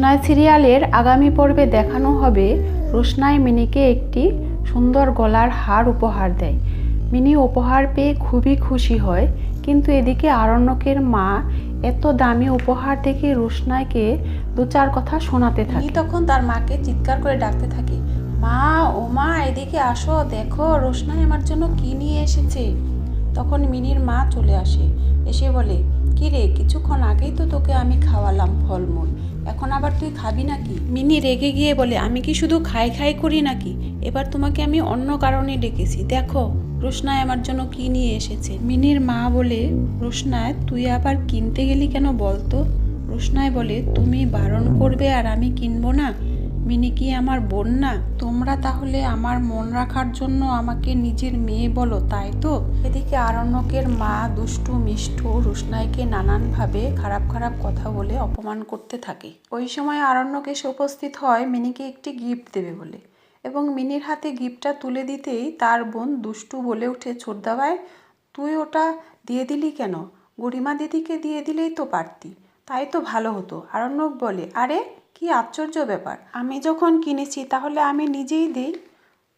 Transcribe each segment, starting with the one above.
রোশনাই সিরিয়ালের আগামী পর্বে দেখানো হবে। রোশনাই মিনিকে একটি সুন্দর গলার হার উপহার দেয়। মিনি উপহার পেয়ে খুবই খুশি হয়, কিন্তু এদিকে আরণ্যকের মা এত দামি উপহার দেখে রোশনাইকে দু চার কথা শোনাতে থাকে। তখন তার মাকে চিৎকার করে ডাকতে থাকে, মা, ও মা, এদিকে আসো, দেখো, রোশনাই আমার জন্য কি নিয়ে এসেছে? তখন মিনির মা চলে আসে, এসে বলে কি রে কিছুক্ষণ আগেই তো তোকে আমি খাওয়ালাম ফলমূল। এখন আবার তুই খাবি নাকি? মিনি রেগে গিয়ে বলে, আমি কি শুধু খাই খাই করি নাকি? এবার তোমাকে আমি অন্য কারণে ডেকেছি। দেখো রোশনায় আমার জন্য কি নিয়ে এসেছে? মিনির মা বলে রোশনায় তুই আবার কিনতে গেলি কেন বলতো? রোশনায় বলে, তুমি বারণ করবে আর আমি কিনবো না? মিনি কি আমার বোন না? তোমরা তাহলে আমার মন রাখার জন্য আমাকে নিজের মেয়ে বলো, তাই তো? এদিকে আরণ্যকের মা দুষ্টু, মিষ্টু রুশনাইকে নানানভাবে খারাপ খারাপ কথা বলে অপমান করতে থাকে। ওই সময় আরণ্যক এসে উপস্থিত হয় মিনিকে একটি গিফট দেবে বলে এবং মিনির হাতে গিফটটা তুলে দিতেই তার বোন দুষ্টু বলে উঠে ছোটদাবাই, তুই ওটা দিয়ে দিলি কেন? গরিমা দিদিকে দিয়ে দিলেই তো পারতি। তাই তো ভালো হতো। আরণ্যক বলে, আরে কি আশ্চর্য ব্যাপার। আমি যখন কিনেছি তাহলে আমি নিজেই দিই?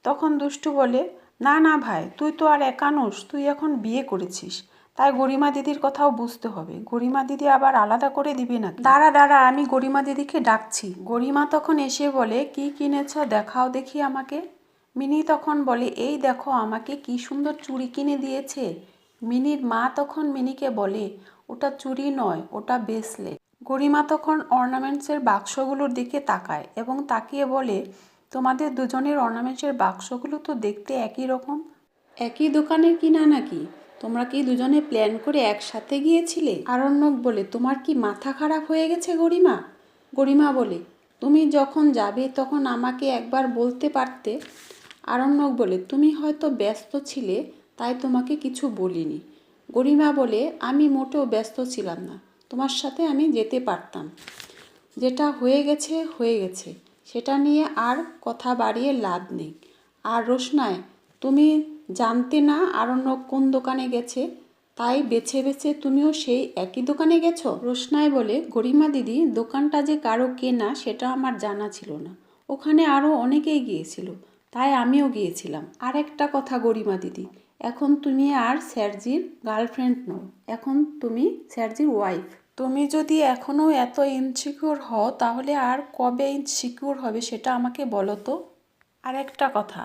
তখন দুষ্টু বলে, না না ভাই, তুই তো আর একানুস তুই এখন বিয়ে করেছিস। তাই গরিমা দিদির কথাও বুঝতে হবে। গরিমা দিদি আবার আলাদা করে দিবি না দাঁড়া দাঁড়া, আমি গরিমা দিদিকে ডাকছি। গরিমা তখন এসে বলে, কি কিনেছ দেখাও দেখি আমাকে। মিনি তখন বলে, এই দেখো, আমাকে কি সুন্দর চুড়ি কিনে দিয়েছে। মিনির মা তখন মিনিকে বলে ওটা চুরি নয়, ওটা বেসলে গরিমা তখন অর্নামেন্টসের বাক্সগুলোর দিকে তাকায় এবং তাকিয়ে বলে, তোমাদের দুজনের অর্নামেন্টসের বাক্সগুলো তো দেখতে একই রকম? একই দোকানের কিনা নাকি? তোমরা কি দুজনে প্ল্যান করে একসাথে গিয়েছিলে? আরণ্যক বলে, তোমার কি মাথা খারাপ হয়ে গেছে গরিমা? গরিমা বলে, তুমি যখন যাবে তখন আমাকে একবার বলতে পারতে? আরণ্যক বলে, তুমি হয়তো ব্যস্ত ছিলে, তাই তোমাকে কিছু বলিনি। গরিমা বলে, আমি মোটেও ব্যস্ত ছিলাম না। তোমার সাথে আমি যেতে পারতাম। যেটা হয়ে গেছে হয়ে গেছে। সেটা নিয়ে আর কথা বাড়িয়ে লাভ নেই। আর রোশনায়, তুমি জানতে না আরণ্য কোন দোকানে গেছে? তাই বেছে বেছে তুমিও সেই একই দোকানে গেছো? রোশনায় বলে, গরিমা দিদি, দোকানটা যে কারও কেনা সেটা আমার জানা ছিল না। ওখানে আরও অনেকেই গিয়েছিল। তাই আমিও গিয়েছিলাম। আর একটা কথা গরিমা দিদি এখন তুমি আর স্যারজির গার্লফ্রেন্ড নও। এখন তুমি স্যারজির ওয়াইফ। তুমি যদি এখনও এত ইনসিকিউর হও, তাহলে আর কবে ইনসিকিউর হবে সেটা আমাকে বলো তো। আর একটা কথা,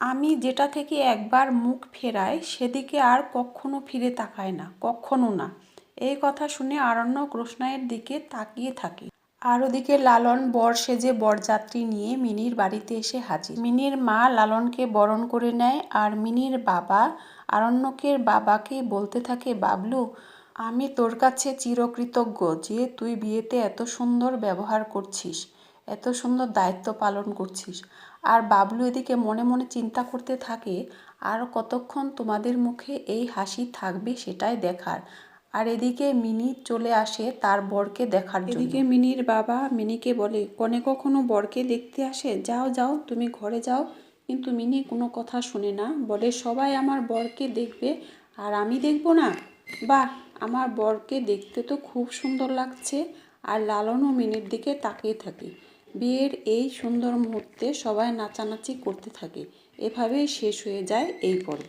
আমি যেটা থেকে একবার মুখ ফেরাই, সেদিকে আর কখনো ফিরে তাকায় না, কখনো না। এই কথা শুনে আরণ্যক রোশনাইয়ের দিকে তাকিয়ে থাকে। আর ওদিকে লালন বর সেজে বরযাত্রী নিয়ে মিনির বাড়িতে এসে হাজির। মিনির মা লালনকে বরণ করে নেয় আর মিনির বাবা আরণ্যকের বাবাকে বলতে থাকে, বাবলু, আমি তোর কাছে চিরকৃতজ্ঞ যে তুই বিয়েতে এত সুন্দর ব্যবহার করছিস, এত সুন্দর দায়িত্ব পালন করছিস। আর বাবলু এদিকে মনে মনে চিন্তা করতে থাকে, আর কতক্ষণ তোমাদের মুখে এই হাসি থাকবে সেটাই দেখার। আর এদিকে মিনি চলে আসে তার বরকে দেখার জন্য। এদিকে মিনির বাবা মিনিকে বলে, কনে কখনো বরকে দেখতে আসে? যাও যাও, তুমি ঘরে যাও। কিন্তু মিনি কোনো কথা শুনে না। বলে, সবাই আমার বরকে দেখবে আর আমি দেখব না? বাহ, আমার বরকে দেখতে তো খুব সুন্দর লাগছে। আর লালনও মিনির দিকে তাকিয়ে থাকে। বিয়ের এই সুন্দর মুহূর্তে সবাই নাচানাচি করতে থাকে। এভাবেই শেষ হয়ে যায় এই পর্ব।